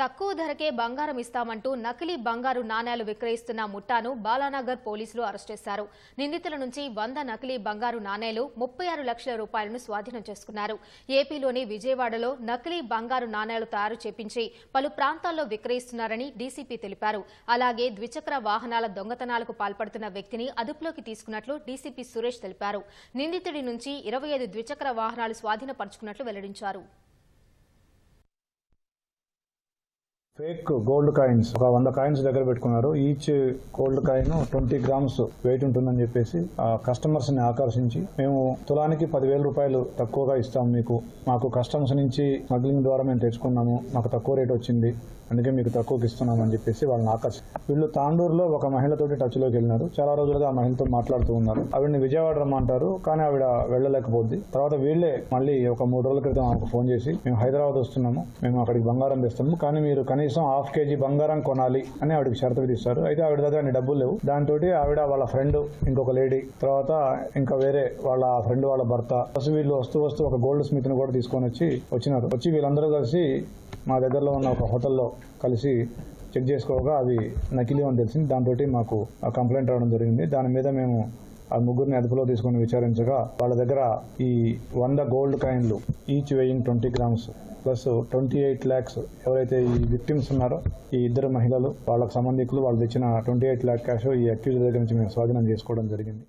తక్కువ ధరకే బంగారం ఇస్తామంటూ నకిలీ బంగారు నాణేలు విక్రయిస్తున్న ముఠాను బాలానగర్ పోలీసులు అరెస్ట్ చేశారు. నిందితుల నుంచి వంద నకిలీ బంగారు నాణేలు ముప్పై ఆరు లక్షల రూపాయలను స్వాధీనం చేసుకున్నారు. ఏపీలోని విజయవాడలో నకిలీ బంగారు నాణేలు తయారు చేపించి పలు ప్రాంతాల్లో విక్రయిస్తున్నారని డీసీపీ తెలిపారు. అలాగే ద్విచక్ర వాహనాల దొంగతనాలకు పాల్పడుతున్న వ్యక్తిని అదుపులోకి తీసుకున్నట్లు డీసీపీ సురేష్ తెలిపారు. నిందితుడి నుంచి ఇరవై ఐదు ద్విచక్ర వాహనాలు స్వాధీనపరుచుకున్నట్లు వెల్లడించారు. ఫేక్ గోల్డ్ కాయిన్స్ ఒక వంద కాయిన్స్ దగ్గర పెట్టుకున్నారు. Each gold coin twenty grams weight ఉంటుందని చెప్పేసి ఆ కస్టమర్స్ని ఆకర్షించి మేము తులానికి పదివేల రూపాయలు తక్కువగా ఇస్తాం మీకు. మాకు కస్టమర్స్ నుంచి స్మగ్లింగ్ ద్వారా మేము తెచ్చుకున్నాము. మాకు తక్కువ రేట్ వచ్చింది. అందుకే మీకు తక్కువకి ఇస్తున్నాం అని చెప్పేసి వాళ్ళని ఆకర్షి వీళ్ళు తాండూరులో ఒక మహిళతోటి టచ్లోకి వెళ్ళినారు. చాలా రోజులుగా ఆ మహిళతో మాట్లాడుతూ ఉన్నారు. ఆవిడని విజయవాడ రమ్మంటారు కానీ ఆవిడ వెళ్ళలేకపోద్ది. తర్వాత వీళ్ళే మళ్ళీ ఒక మూడు రోజుల క్రితం ఆమెకు ఫోన్ చేసి మేము హైదరాబాద్ వస్తున్నాము. మేము అక్కడికి బంగారం తెస్తాము. కానీ మీరు కనీసం హాఫ్ కేజీ బంగారం కొనాలి అని ఆవిడకి షరతు విధిస్తారు. అయితే ఆవిడ దగ్గర అన్ని డబ్బులు లేవు. దాంతో ఆవిడ వాళ్ళ ఫ్రెండ్ ఇంకొక లేడీ తర్వాత ఇంకా వేరే వాళ్ళ ఫ్రెండ్ వాళ్ళ భర్త అసలు వీళ్ళు వస్తూ వస్తూ ఒక గోల్డ్ స్మిత్ను కూడా తీసుకొని వచ్చి వచ్చినారు. వచ్చి వీళ్ళందరూ కలిసి మా దగ్గరలో ఉన్న ఒక హోటల్లో కలిసి చెక్ చేసుకోగా అవి నకిలీ అని తెలిసింది. దాంతో మాకు ఆ కంప్లైంట్ రావడం జరిగింది. దాని మీద మేము ఆ ముగ్గురిని అదుపులో తీసుకొని విచారించగా వాళ్ళ దగ్గర ఈ వంద గోల్డ్ కాయిన్లు each weighing twenty grams plus twenty eight lakhs ఎవరైతే ఈ విక్టిమ్స్ ఉన్నారో ఈ ఇద్దరు మహిళలు వాళ్ళకి సంబంధికులు వాళ్ళు తెచ్చిన ట్వంటీ ఎయిట్ ల్యాక్ క్యాష్ ఈ అక్యూజ్ దగ్గర నుంచి మేము స్వాధీనం చేసుకోవడం జరిగింది.